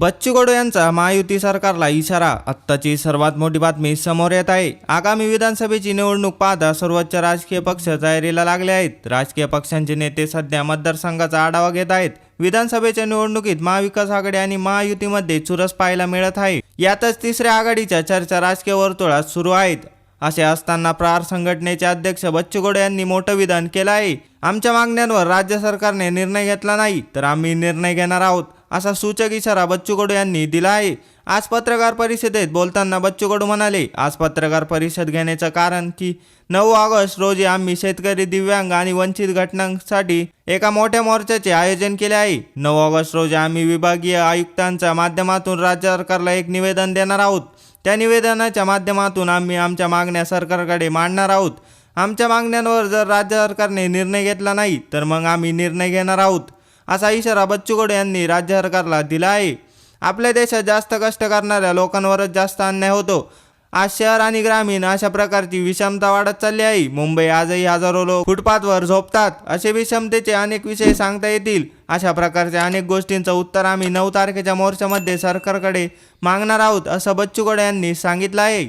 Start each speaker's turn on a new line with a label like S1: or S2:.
S1: बच्चू यांचा महायुती सरकारला इशारा. आत्ताची सर्वात मोठी बातमी समोर येत आहे. आगामी विधानसभेची निवडणूक पाहता सर्वोच्च राजकीय पक्ष तयारीला लागले आहेत. राजकीय पक्षांचे नेते सध्या मतदारसंघाचा आढावा घेत आहेत. विधानसभेच्या निवडणुकीत महाविकास आघाडी आणि महायुतीमध्ये चुरस पाहायला मिळत आहे. यातच तिसऱ्या आघाडीच्या चर्चा राजकीय वर्तुळात सुरू आहेत. असे असताना प्रहार संघटनेचे अध्यक्ष बच्चू यांनी मोठं विधान केलं आहे. आमच्या मागण्यांवर राज्य सरकारने निर्णय घेतला नाही तर आम्ही निर्णय घेणार आहोत. असा सूचक इशारा बच्चू कडू यांनी दिला आहे. आज पत्रकार परिषदेत बोलताना बच्चू कडू म्हणाले आज पत्रकार परिषद घेण्याचं कारण की नऊ ऑगस्ट रोजी आम्ही शेतकरी दिव्यांग आणि वंचित घटनांसाठी एका मोठ्या मोर्चाचे आयोजन केले आहे. नऊ ऑगस्ट रोजी आम्ही विभागीय आयुक्तांच्या माध्यमातून राज्य सरकारला एक निवेदन देणार आहोत. त्या निवेदनाच्या माध्यमातून आम्ही आमच्या मागण्या सरकारकडे मांडणार आहोत. आमच्या मागण्यांवर जर राज्य सरकारने निर्णय घेतला नाही तर मग आम्ही निर्णय घेणार आहोत. असा इशारा बच्चूगड यांनी राज्य सरकारला दिला आहे. आपल्या देशात जास्त कष्ट करणाऱ्या लोकांवरच जास्त अन्याय होतो. आज शहर आणि ग्रामीण अशा प्रकारची विषमता वाढत चालली आहे. मुंबई आजही हजारो लोक फुटपाथवर झोपतात असे विषमतेचे अनेक विषय सांगता येतील. अशा प्रकारच्या अनेक गोष्टींचं उत्तर आम्ही नऊ तारखेच्या मोर्चामध्ये सरकारकडे मागणार आहोत असं बच्चूगड यांनी सांगितलं आहे.